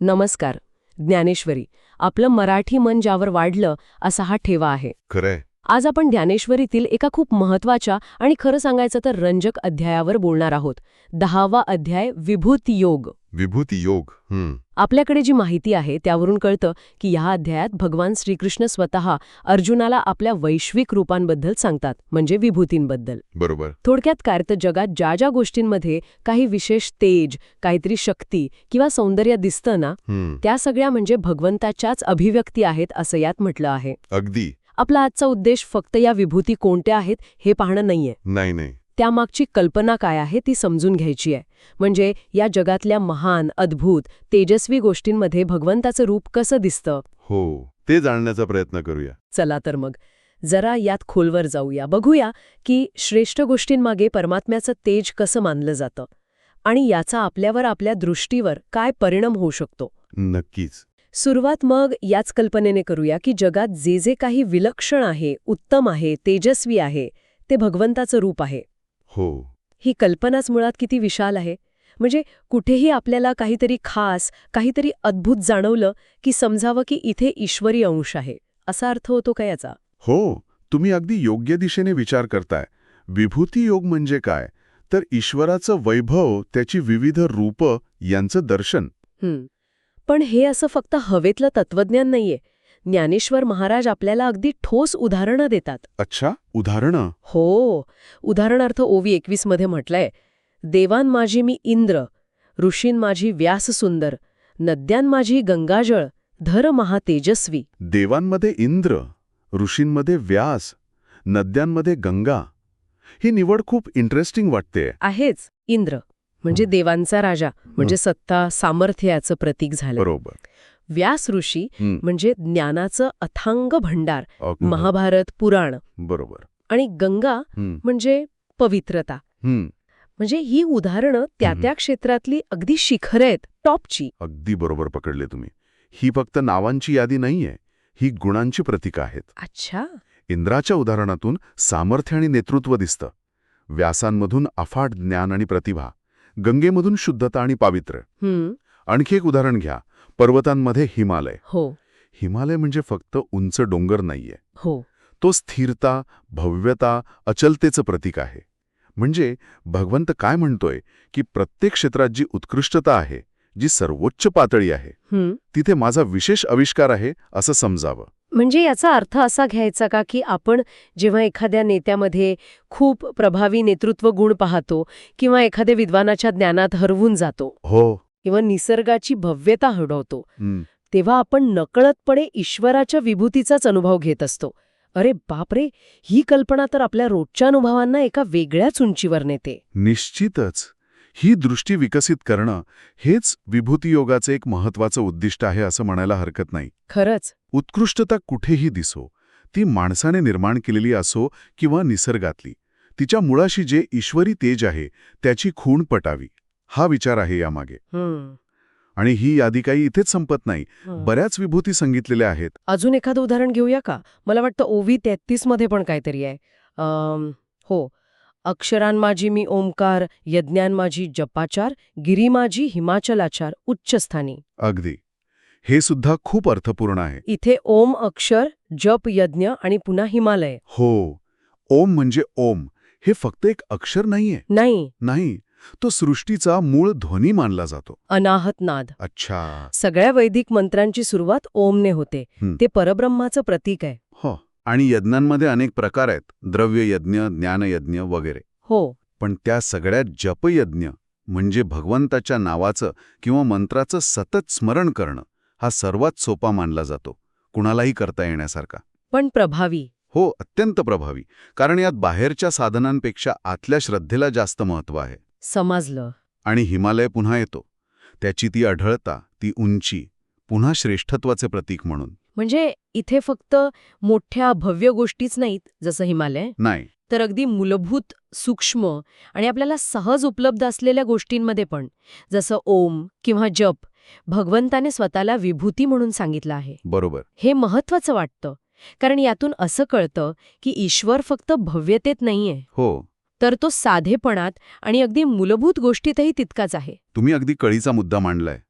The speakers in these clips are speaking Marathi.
नमस्कार ज्ञानेश्वरी. आपलं मराठी मन ज्यावर वाढलं असा हा ठेवा आहे. खरंय. आज आपण ज्ञानेश्वरीतील एका खूप महत्त्वाच्या आणि खरं सांगायचं तर रंजक अध्यायावर बोलणार आहोत. दहावा अध्याय विभूत योग. विभूती योग आपल्याकडे जी माहिती आहे त्यावरून कळतं की ह्या अध्यायात भगवान श्रीकृष्ण स्वतः अर्जुनाला आपल्या वैश्विक रूपांबद्दल सांगतात म्हणजे विभूतींबद्दल. बरोबर. थोडक्यात काय तर जगात ज्या ज्या गोष्टींमध्ये काही विशेष तेज काहीतरी शक्ती किंवा सौंदर्य दिसतं ना त्या सगळ्या म्हणजे भगवंताच्याच अभिव्यक्ती आहेत असं यात म्हटलं आहे. अगदी. आपला आजचा उद्देश फक्त या विभूती कोणत्या आहेत हे पाहणं नाहीये. नाही नाही. त्यामागची कल्पना काय आहे ती समजून घ्यायची आहे. म्हणजे या जगातल्या महान अद्भुत तेजस्वी गोष्टींमध्ये भगवंताचं रूप कसं दिसतं? हो ते जाणण्याचा प्रयत्न करूया. चला तर मग. जरा यात खोलवर जाऊया. बघूया की श्रेष्ठ गोष्टींमागे परमात्म्याचं तेज कसं मानलं जातं आणि याचा आपल्यावर आपल्या दृष्टीवर काय परिणाम होऊ शकतो. नक्कीच. सुरुवात मग याच कल्पनेने करूया की जगात जे जे काही विलक्षण आहे उत्तम आहे तेजस्वी आहे ते भगवंताचं रूप आहे. हो. ही कल्पनाच मुळात किती विशाल आहे. म्हणजे कुठेही आपल्याला काहीतरी खास काहीतरी अद्भुत जाणवलं की समजावं की इथे ईश्वरी अंश आहे. असा अर्थ होतो का याचा? हो तुम्ही अगदी योग्य दिशेने विचार करताय. विभूती योग म्हणजे काय? तर ईश्वराचं वैभव त्याची विविध रूप यांचं दर्शन. पण हे असं फक्त हवेतलं तत्वज्ञान नाहीये. ज्ञानेश्वर महाराज आपल्याला अगदी ठोस उदाहरणं देतात. अच्छा उदाहरणं? हो उदाहरणार्थ ओवी एकवीसमध्ये म्हटलंय देवान माझी मी इंद्र ऋषीन माझी व्यास सुंदर नद्यान माझी गंगाजळ धर महातेजस्वी देवांमध्ये इंद्र ऋषींमध्ये व्यास नद्यांमध्ये गंगा ही निवड खूप इंटरेस्टिंग वाटते आहेच इंद्र. म्हणजे देवांचा राजा म्हणजे सत्ता सामर्थ्याचं प्रतीक झालं. बरोबर. व्यास ऋषी म्हणजे ज्ञानाचं अथांग भंडार. महाभारत पुराण बरोबर. आणि गंगा म्हणजे पवित्रता. म्हणजे ही उदाहरणं त्या. त्या क्षेत्रातली अगदी शिखर आहेत टॉपची. अगदी बरोबर पकडले तुम्ही. ही फक्त नावांची यादी नाहीये ही गुणांची प्रतीक आहेत. अच्छा. इंद्राच्या उदाहरणातून सामर्थ्य आणि नेतृत्व दिसतं. व्यासांमधून अफाट ज्ञान आणि प्रतिभा गंगेमधून शुद्धता आणि पावित्र्य. आणखी एक उदाहरण घ्या. पर्वतांमध्ये हिमालय. हो. हिमालय म्हणजे फक्त उंच डोंगर नाहीये. हो. तो स्थिरता भव्यता अचलतेचं प्रतीक आहे. म्हणजे भगवंत काय म्हणतोय? की प्रत्येक क्षेत्रात जी उत्कृष्टता आहे जी सर्वोच्च पातळी आहे तिथे माझा विशेष आविष्कार आहे असं समजावं. म्हणजे याचा अर्थ असा घ्यायचा का की आपण जेव्हा एखाद्या नेत्यामध्ये खूप प्रभावी नेतृत्व गुण पाहतो किंवा एखाद्या विद्वानाच्या ज्ञानात हरवून जातो हो. किंवा निसर्गाची भव्यता हडवतो तेव्हा आपण नकळतपणे ईश्वराच्या विभूतीचाच अनुभव घेत असतो. अरे बापरे ही कल्पना तर आपल्या रोजच्या अनुभवांना एका वेगळ्याच उंचीवर नेते. निश्चितच. ही दृष्टी विकसित करणं हेच विभूती योगाचे एक महत्वाचं उद्दिष्ट आहे असं म्हणायला हरकत नाही. खरंच. उत्कृष्टता कुठेही दिसो. ती माणसाने निर्माण केलेली असो किंवा निसर्गातली. तिच्या मुळाशी जे ईश्वरी तेज आहे त्याची खूण पटावी. हा विचार आहे यामागे. आणि ही यादी काही इथेच संपत नाही. बऱ्याच विभूती सांगितलेल्या आहेत. अजून एखादं उदाहरण घेऊया का? मला वाटतं ओवी तेहतीसमध्ये पण काहीतरी आहे. हो. अक्षरान माझी मी ओंकार यज्ञान माझी जपाचार गिरी माझी हिमाचलाचार उच्चस्थानी. अगदी. हे सुद्धा खूप अर्थपूर्ण आहे. इथे ओम अक्षर जप यज्ञ आणि पुन्हा हिमालय. हो. ओम म्हणजे ओम. हे फक्त एक अक्षर नाहीये. नाही. नाही. तो सृष्टीचा मूळ ध्वनी मानला जातो. अनाहत नाद. अच्छा. सगळ्या वैदिक मंत्रांची सुरुवात ओमने होते. ते परब्रह्माचं प्रतीक आहे. हो. आणि यज्ञांमध्ये अनेक प्रकार आहेत द्रव्य यज्ञ ज्ञानयज्ञ वगैरे. हो. पण त्या सगळ्यात जपयज्ञ म्हणजे भगवंताच्या नावाचं किंवा मंत्राचं सतत स्मरण करणं हा सर्वात सोपा मानला जातो कुणालाही करता येण्यासारखा. पण प्रभावी. हो अत्यंत प्रभावी. कारण यात बाहेरच्या साधनांपेक्षा आतल्या श्रद्धेला जास्त महत्त्व आहे. समजलं. आणि हिमालय पुन्हा येतो. त्याची ती अढळता ती उंची पुन्हा श्रेष्ठत्वाचे प्रतीक म्हणून. म्हणजे इथे फक्त मोठ्या भव्य गोष्टीच नाहीत जसं हिमालय? नाही. तर अगदी मूलभूत सूक्ष्म आणि आपल्याला सहज उपलब्ध असलेल्या गोष्टींमध्ये पण जसं ओम किंवा जप भगवंताने स्वतःला विभूती म्हणून सांगितलं आहे. बरोबर. हे महत्वाचं वाटतं कारण यातून असं कळतं की ईश्वर फक्त भव्यतेत नाहीये. हो. तर तो साधेपणात आणि अगदी मूलभूत गोष्टीतही तितकाच आहे. तुम्ही अगदी कळीचा मुद्दा मांडलाय.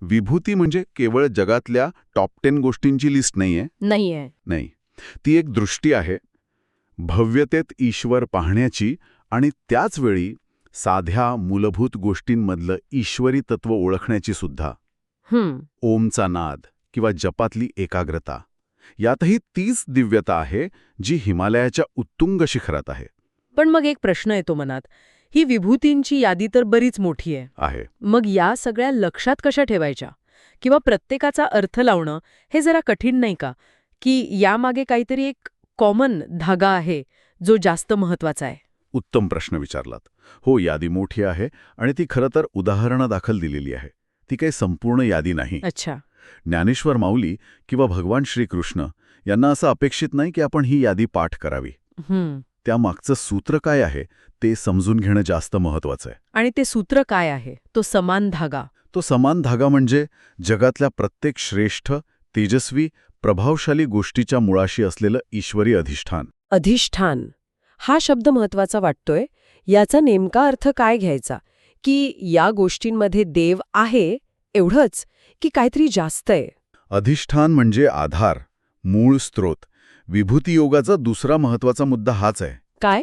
विभूती म्हणजे केवळ जगातल्या टॉप टेन गोष्टींची लिस्ट नाहीये? नाहीये. नाही. ती एक दृष्टी आहे भव्यतेत ईश्वर पाहण्याची आणि त्याच वेळी साध्या मूलभूत गोष्टींमधलं ईश्वरी तत्व ओळखण्याची सुद्धा. ओमचा नाद किंवा जपातली एकाग्रता यातही तीच दिव्यता आहे जी हिमालयाच्या उत्तुंग शिखरात आहे. पण मग एक प्रश्न येतो मनात. ही विभूतींची यादी तर बरीच मोठी आहे. आहे. मग या सगळ्या लक्षात कशा ठेवायच्या? किंवा प्रत्येकाचा अर्थ लावणं हे जरा कठीण नाही का? की यामागे काहीतरी एक कॉमन धागा आहे जो जास्त महत्त्वाचा आहे. उत्तम प्रश्न विचारलात. हो यादी मोठी आहे आणि ती खरं तर उदाहरणं दाखल दिलेली आहे. ती काही संपूर्ण यादी नाही. अच्छा. ज्ञानेश्वर माऊली किंवा भगवान श्रीकृष्ण यांना असं अपेक्षित नाही की आपण ही यादी पाठ करावी. त्यामागचं सूत्र काय आहे ते समजून घेणं जास्त महत्वाचं आहे. आणि ते सूत्र काय आहे तो समान धागा. तो समान धागा म्हणजे जगातल्या प्रत्येक श्रेष्ठ तेजस्वी प्रभावशाली गोष्टीच्या मुळाशी असलेलं ईश्वरी अधिष्ठान. अधिष्ठान. हा शब्द महत्त्वाचा वाटतोय. याचा नेमका अर्थ काय घ्यायचा? की या गोष्टींमध्ये देव आहे एवढंच की काहीतरी जास्त आहे? अधिष्ठान म्हणजे आधार मूळ स्रोत विभूती योगाचा दुसरा महत्त्वाचा मुद्दा हाच आहे. काय?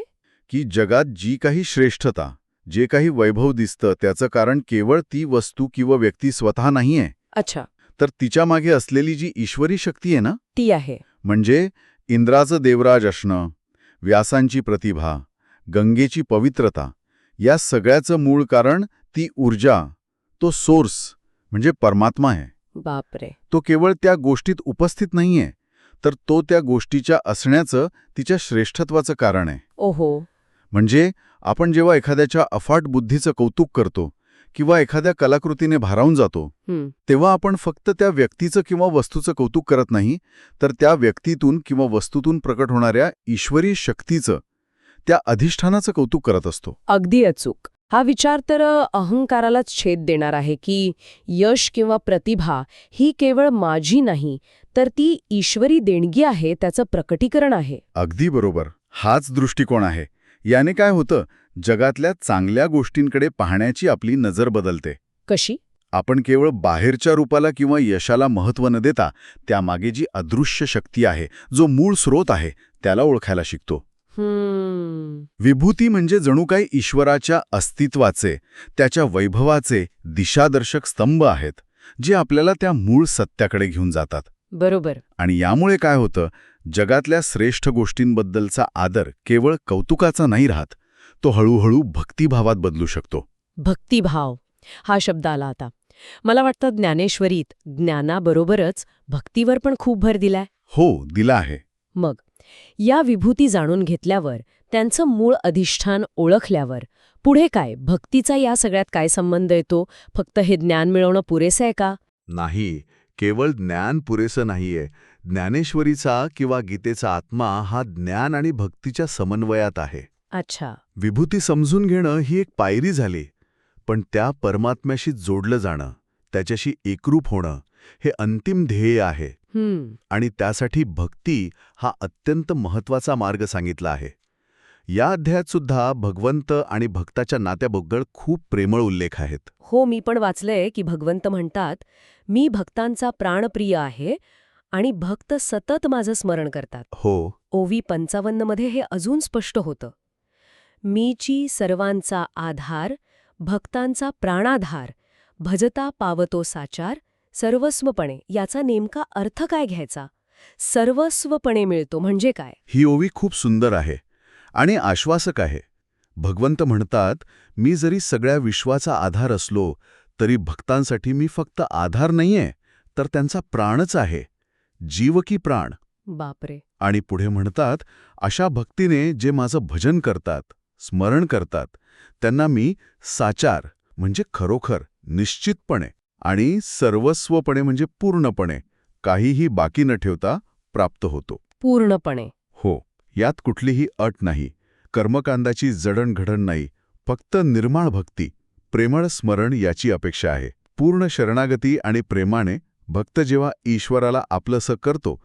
की जगात जी काही श्रेष्ठता जे काही वैभव दिसतं त्याचं कारण केवळ ती वस्तू किंवा व्यक्ती स्वतः नाहीये. अच्छा. तर तिच्यामागे असलेली जी ईश्वरी शक्ती आहे ना? ती आहे. म्हणजे इंद्राचं देवराज असणं व्यासांची प्रतिभा गंगेची पवित्रता या सगळ्याचं मूळ कारण ती ऊर्जा तो सोर्स म्हणजे परमात्मा आहे. बापरे. तो केवळ त्या गोष्टीत उपस्थित नाहीये. तर तो त्या गोष्टीच्या असण्याचं तिच्या श्रेष्ठत्वाचं कारण आहे. ओहो. म्हणजे आपण जेव्हा एखाद्याच्या अफाट बुद्धीचं कौतुक करतो किंवा एखाद्या कलाकृतीने भारावून जातो तेव्हा आपण फक्त त्या व्यक्तीचं किंवा वस्तूचं कौतुक करत नाही तर त्या व्यक्तीतून किंवा वस्तूतून प्रकट होणाऱ्या ईश्वरी शक्तीचं त्या अधिष्ठानाचं कौतुक करत असतो. अगदी अचूक. हा विचार तर अहंकारालाच छेद देणार आहे की यश किंवा प्रतिभा ही केवळ माझी नाही तर ती ईश्वरी देणगी आहे त्याचं प्रकटीकरण आहे. अगदी बरोबर. हाच दृष्टिकोन आहे. याने काय होतं? जगातल्या चांगल्या गोष्टींकडे पाहण्याची आपली नजर बदलते. कशी? आपण केवळ बाहेरच्या रूपाला किंवा यशाला महत्त्व न देता त्यामागे जी अदृश्य शक्ती आहे जो मूळ स्रोत आहे त्याला ओळखायला शिकतो. विभूती म्हणजे जणू काही ईश्वराच्या अस्तित्वाचे त्याच्या वैभवाचे दिशादर्शक स्तंभ आहेत जे आपल्याला त्या मूळ सत्याकडे घेऊन जातात. बरोबर. आणि यामुळे काय होतं जगातल्या श्रेष्ठ गोष्टींबद्दलचा आदर केवळ कौतुकाचा नाही राहत तो हळूहळू भक्तिभावात बदलू शकतो. भक्तिभाव हा शब्द आला आता. मला वाटतं ज्ञानेश्वरीत ज्ञानाबरोबरच भक्तीवर पण खूप भर दिलाय. हो दिला आहे. मग या विभूती जाणून घेतल्यावर त्यांचं मूळ अधिष्ठान ओळखल्यावर पुढे काय भक्तीचा या सगळ्यात काय संबंध येतो? फक्त हे ज्ञान मिळवणं पुरेसं आहे का? नाही केवळ ज्ञान पुरेसं नाहीये. ज्ञानेश्वरीचा किंवा गीतेचा आत्मा हा ज्ञान आणि भक्तीच्या समन्वयात आहे. अच्छा. विभूती समजून घेणं ही एक पायरी झाली. पण त्या परमात्म्याशी जोडलं जाणं त्याच्याशी एकरूप होणं हे अंतिम ध्येय आहे. आणि त्यासाठी भक्ती हा अत्यंत महत्त्वाचा मार्ग सांगितला आहे. या अध्यायात सुद्धा भगवंत आणि भक्ताच्या नात्याबद्दल खूप प्रेमळ उल्लेख आहेत. हो मी पण वाचलंय की भगवंत म्हणतात मी भक्तांचा प्राणप्रिय आहे आणि भक्त सतत माझं स्मरण करतात. हो. ओवी पंचावन्नमध्ये हे अजून स्पष्ट होतं. मीची सर्वांचा आधार भक्तांचा प्राणाधार भजता पावतो साचार सर्वस्वपणे. याचा नेमका अर्थ काय घ्यायचा? सर्वस्वपणे मिळतो म्हणजे काय? ही ओवी खूप सुंदर आहे. आणि आश्वासक आहे. भगवंत म्हणतात मी जरी सगळ्या विश्वाचा आधार असलो तरी भक्तांसाठी मी फक्त आधार नाहीये तर त्यांचा प्राणच आहे. जीव की प्राण. बापरे. आणि पुढे म्हणतात अशा भक्तीने जे माझं भजन करतात स्मरण करतात त्यांना मी साचार म्हणजे खरोखर निश्चितपणे आणि सर्वस्वपणे म्हणजे पूर्णपणे काहीही बाकी न ठेवता प्राप्त होतो. पूर्णपणे. यात कुठलीही अट नाही. कर्मकांडाची जडणघडण नाही. फक्त निर्माळ भक्ती प्रेमळ स्मरण याची अपेक्षा आहे. पूर्ण शरणागती आणि प्रेमाने भक्त जेव्हा ईश्वराला आपलंसं करतो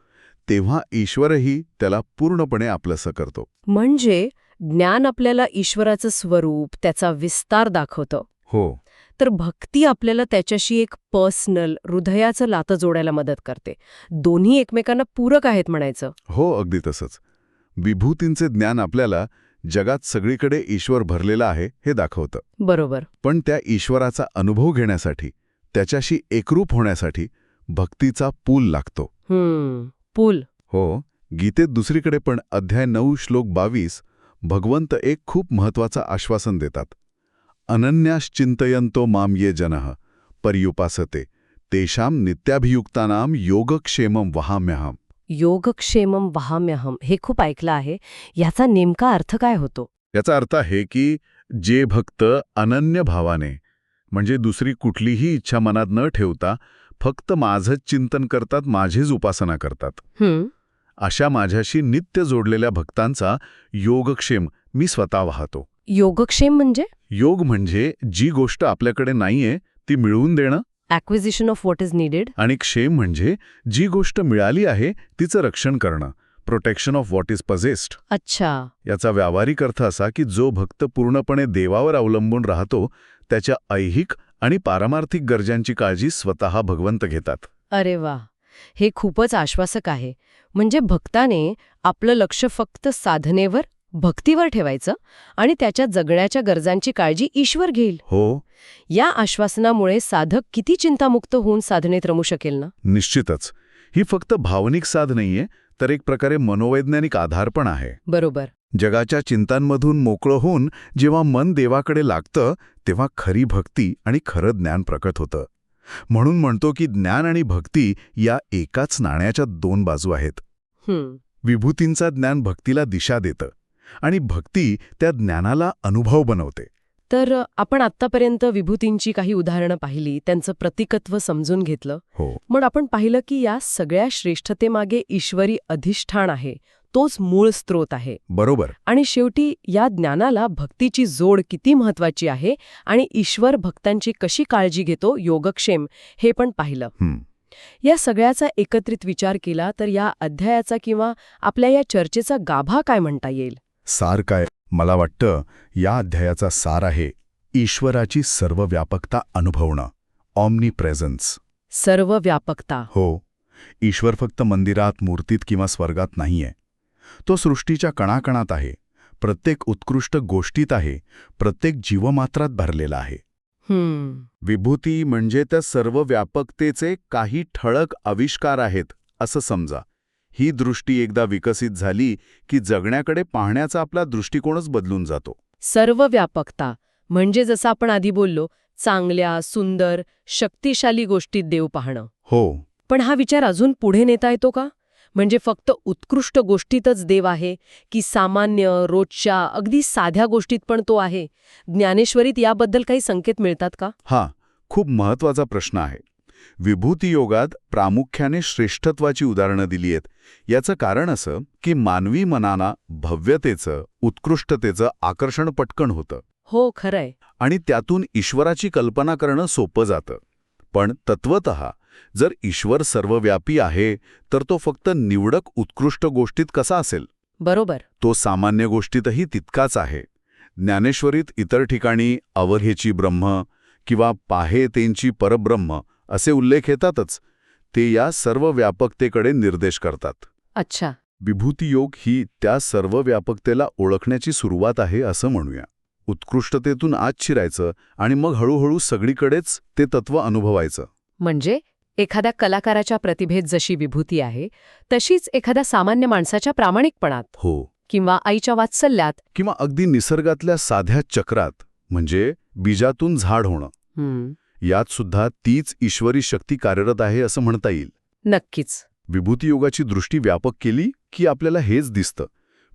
तेव्हा ईश्वरही त्याला पूर्णपणे आपलंसं करतो. म्हणजे ज्ञान आपल्याला ईश्वराचं स्वरूप त्याचा विस्तार दाखवतं. हो. तर भक्ती आपल्याला त्याच्याशी एक पर्सनल हृदयाचं नातं जोडायला मदत करते. दोन्ही एकमेकांना पूरक आहेत म्हणायचं. हो अगदी तसंच. विभूतींचे ज्ञान आपल्याला जगात सगळीकडे ईश्वर भरलेला आहे हे दाखवतं. बरोबर. पण त्या ईश्वराचा अनुभव घेण्यासाठी त्याच्याशी एकरूप होण्यासाठी भक्तीचा पूल लागतो. हम्म पूल. हो गीतेत दुसरीकडे पण अध्याय नऊ श्लोक बावीस भगवंत एक खूप महत्वाचं आश्वासन देतात. अनन्याश्चिंतयंतो माम ये जनः पर्युपासते तेषां नित्याभियुक्तानां योगक्षेमं वहाम्यहम. योगक्षेमम वहाम्यहम हे खूप ऐकलं आहे. याचा नेमका अर्थ काय होतो? याचा अर्थ आहे की जे भक्त अनन्य भावाने म्हणजे दुसरी कुठलीही इच्छा मनात न ठेवता फक्त माझंच चिंतन करतात माझीच उपासना करतात. अशा माझ्याशी नित्य जोडलेल्या भक्तांचा योगक्षेम मी स्वतः वाहतो. योगक्षेम म्हणजे? योग म्हणजे जी गोष्ट आपल्याकडे नाहीये ती मिळवून देणं acquisition of what is needed आणि क्षेम म्हणजे जी गोष्ट मिळाली आहे तिचं रक्षण करणं. Protection of what is possessed अच्छा. याचा व्यावहारिक अर्थ असा की जो भक्त पूर्णपणे देवावर अवलंबून राहतो त्याच्या ऐहिक आणि पारमार्थिक गरजांची काळजी स्वतः भगवंत घेतात. अरे वा. हे खूपच आश्वासक आहे. म्हणजे भक्ताने आपलं लक्ष फक्त साधनेवर भक्तीवर ठेवायचं आणि त्याच्या जगण्याच्या गरजांची काळजी ईश्वर घेईल. हो. या आश्वासनामुळे साधक किती चिंतामुक्त होऊन साधनेत रमू शकेल ना? निश्चितच. ही फक्त भावनिक साध नाहीये तर एक प्रकारे मनोवैज्ञानिक आधार पण आहे. बरोबर. जगाच्या चिंतांमधून मोकळं होऊन जेव्हा मन देवाकडे लागतं तेव्हा खरी भक्ती आणि खरं ज्ञान प्रकट होतं. म्हणून म्हणतो की ज्ञान आणि भक्ती या एकाच नाण्याच्या दोन बाजू आहेत. विभूतींचा ज्ञान भक्तीला दिशा देतं. आणि भक्ती त्या ज्ञानाला अनुभव बनवते. तर आपण आत्तापर्यंत विभूतींची काही उदाहरणं पाहिली त्यांचं प्रतिकत्व समजून घेतलं. हो. मग आपण पाहिलं की या सगळ्या श्रेष्ठतेमागे ईश्वरी अधिष्ठान आहे तोच मूळ स्रोत आहे. बरोबर. आणि शेवटी या ज्ञानाला भक्तीची जोड किती महत्वाची आहे आणि ईश्वर भक्तांची कशी काळजी घेतो योगक्षेम हे पण पाहिलं. या सगळ्याचा एकत्रित विचार केला तर या अध्यायाचा किंवा आपल्या या चर्चेचा गाभा काय म्हणता येईल? सार काय? मला वाटतं या अध्यायाचा सार आहे ईश्वराची सर्व व्यापकता अनुभवणं ऑमनी प्रेझन्स सर्व व्यापकता हो ईश्वर फक्त मंदिरात मूर्तीत किंवा स्वर्गात नाहीये. तो सृष्टीच्या कणाकणात आहे प्रत्येक उत्कृष्ट गोष्टीत आहे प्रत्येक जीवमात्रात भरलेला आहे. हम्म. विभूती म्हणजे त्या सर्व व्यापकतेचे काही ठळक आविष्कार आहेत असं समजा. ही दृष्टी एकदा विकसित झाली की जगण्याकडे पाहण्याचा आपला दृष्टिकोनच बदलून जातो. सर्व व्यापकता म्हणजे जसं आपण आधी बोललो चांगल्या सुंदर शक्तिशाली गोष्टीत देव पाहणं. हो. पण हा विचार अजून पुढे नेता येतो का? म्हणजे फक्त उत्कृष्ट गोष्टीतच देव आहे की सामान्य रोजच्या अगदी साध्या गोष्टीत पण तो आहे? ज्ञानेश्वरीत याबद्दल काही संकेत मिळतात का? हा खूप महत्त्वाचा प्रश्न आहे. विभूती योगात प्रामुख्याने श्रेष्ठत्वाची उदाहरणं दिली आहेत. याचं कारण असं की मानवी मनाला भव्यतेचं उत्कृष्टतेचं आकर्षण पटकन होतं. हो खरंय. आणि त्यातून ईश्वराची कल्पना करणं सोपं जातं. पण तत्वत जर ईश्वर सर्वव्यापी आहे तर तो फक्त निवडक उत्कृष्ट गोष्टीत कसा असेल? बरोबर. तो सामान्य गोष्टीतही तितकाच आहे. ज्ञानेश्वरीत इतर ठिकाणी अवघेची ब्रह्म किंवा पाहे तेंची परब्रह्म असे उल्लेख येतातच. ते या सर्व व्यापकतेकडे निर्देश करतात. अच्छा. विभूती योग ही त्या सर्व व्यापकतेला ओळखण्याची सुरुवात आहे असं म्हणूया. उत्कृष्टतेतून आत शिरायचं आणि मग हळूहळू सगळीकडेच ते तत्व अनुभवायचं. म्हणजे एखाद्या कलाकाराच्या प्रतिभेत जशी विभूती आहे तशीच एखाद्या सामान्य माणसाच्या प्रामाणिकपणात हो. किंवा आईच्या वात्सल्यात. किंवा अगदी निसर्गातल्या साध्या चक्रात म्हणजे बीजातून झाड होणं. यात सुद्धा तीच ईश्वरी शक्ती कार्यरत आहे असं म्हणता येईल. नक्कीच. विभूतियोगाची दृष्टी व्यापक केली की आपल्याला हेच दिसतं.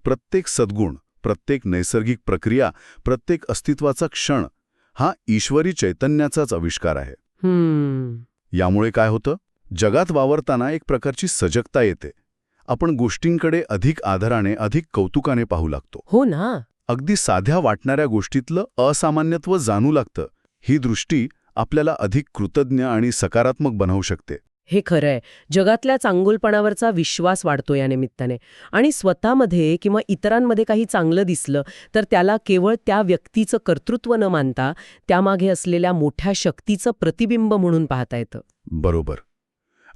प्रत्येक सद्गुण प्रत्येक नैसर्गिक प्रक्रिया प्रत्येक अस्तित्वाचा क्षण हा ईश्वरी चैतन्याचाच आविष्कार आहे. हम्म. यामुळे काय होतं? जगात वावरताना एक प्रकारची सजगता येते. आपण गोष्टींकडे अधिक आदराने अधिक कौतुकाने पाहू लागतो. हो ना. अगदी साध्या वाटणाऱ्या गोष्टीतलं असामान्यत्व जाणू लागतं. ही दृष्टी आपल्याला अधिक कृतज्ञ आणि सकारात्मक बनवू शकते. हे खरं आहे जगातल्या चांगुलपणावरचा विश्वास वाढतो या निमित्ताने. आणि स्वतःमध्ये किंवा इतरांमध्ये काही चांगलं दिसलं तर त्याला केवळ त्या व्यक्तीचं कर्तृत्व न मानता त्यामागे असलेल्या मोठ्या शक्तीचं प्रतिबिंब म्हणून पाहता येतं. बरोबर.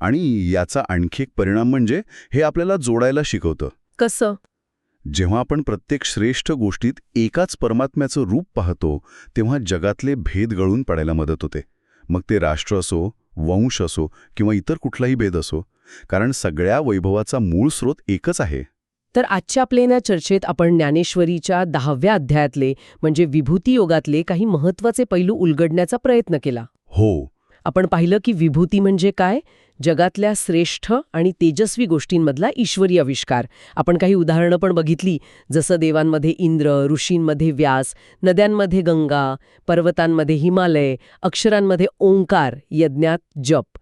आणि याचा आणखी एक परिणाम म्हणजे हे आपल्याला जोडायला शिकवतं. कसं? जेव्हा आपण प्रत्येक श्रेष्ठ गोष्टीत एकाच परमात्म्याचं रूप पाहतो तेव्हा जगातले भेद गळून पडायला मदत होते. मग ते राष्ट्र असो वंश असो किंवा इतर कुठलाही भेद असो कारण सगळ्या वैभवाचा मूळ स्रोत एकच आहे. तर आजच्या आपल्या या चर्चेत आपण ज्ञानेश्वरीच्या दहाव्या अध्यायातले म्हणजे विभूती योगातले काही महत्त्वाचे पैलू उलगडण्याचा प्रयत्न केला. हो आपण पाहिलं की विभूती म्हणजे काय? जगातल्या श्रेष्ठ आणि तेजस्वी गोष्टींमधला ईश्वरी आविष्कार. आपण काही उदाहरणं पण बघितली. जसं देवांमध्ये इंद्र ऋषींमध्ये व्यास नद्यांमध्ये गंगा पर्वतांमध्ये हिमालय अक्षरांमध्ये ओंकार यज्ञात जप.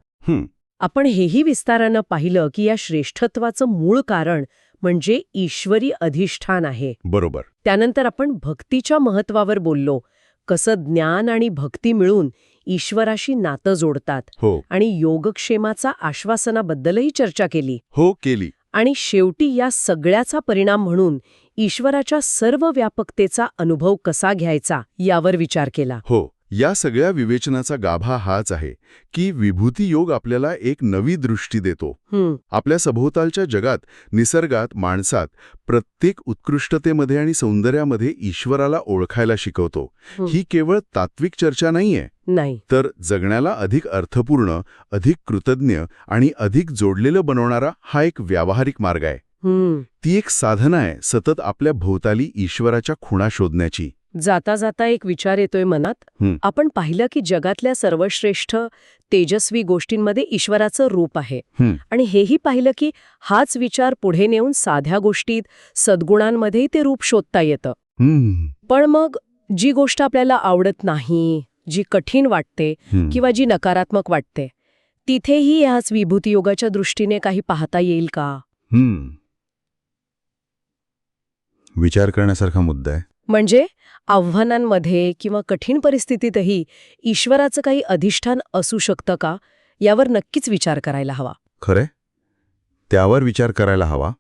आपण हेही विस्तारानं पाहिलं की या श्रेष्ठत्वाचं मूळ कारण म्हणजे ईश्वरी अधिष्ठान आहे. बरोबर. त्यानंतर आपण भक्तीच्या महत्वावर बोललो. कसं ज्ञान आणि भक्ती मिळून ईश्वराशी नातं जोडतात हो. आणि योगक्षेमाचा आश्वासनाबद्दलही चर्चा केली. हो केली. आणि शेवटी या सगळ्याचा परिणाम म्हणून ईश्वराच्या सर्व व्यापकतेचा अनुभव कसा घ्यायचा यावर विचार केला. हो. या सगळ्या विवेचनाचा गाभा हाच आहे की विभूती योग आपल्याला एक नवी दृष्टी देतो. आपल्या सभोवतालच्या जगात निसर्गात माणसात प्रत्येक उत्कृष्टतेमध्ये आणि सौंदर्यामध्ये ईश्वराला ओळखायला शिकवतो. हं. केवळ तात्विक चर्चा नाहीये. नाही. तर जगण्याला अधिक अर्थपूर्ण अधिक कृतज्ञ आणि अधिक जोडलेलं बनवणारा हा एक व्यावहारिक मार्ग आहे. ती एक साधना आहे सतत आपल्या भोवताली ईश्वराच्या खुणा शोधण्याची. जाता जाता एक विचार येतोय मनात. आपण पाहिलं की जगातल्या सर्वश्रेष्ठ तेजस्वी गोष्टींमध्ये ईश्वराचं रूप आहे. आणि हेही पाहिलं की हाच विचार पुढे नेऊन साध्या गोष्टीत सद्गुणांमध्येही ते रूप शोधता येतं. पण मग जी गोष्ट आपल्याला आवडत नाही जी कठीण वाटते. किंवा जी नकारात्मक वाटते तिथेही ह्याच विभूती योगाच्या दृष्टीने काही पाहता येईल का. विचार करण्यासारखा मुद्दा आहे म्हणजे आव्हानांमध्ये किंवा कठीण परिस्थितीतही ईश्वराचं काही अधिष्ठान असू शकतं का? यावर नक्कीच विचार करायला हवा. खरे त्यावर विचार करायला हवा.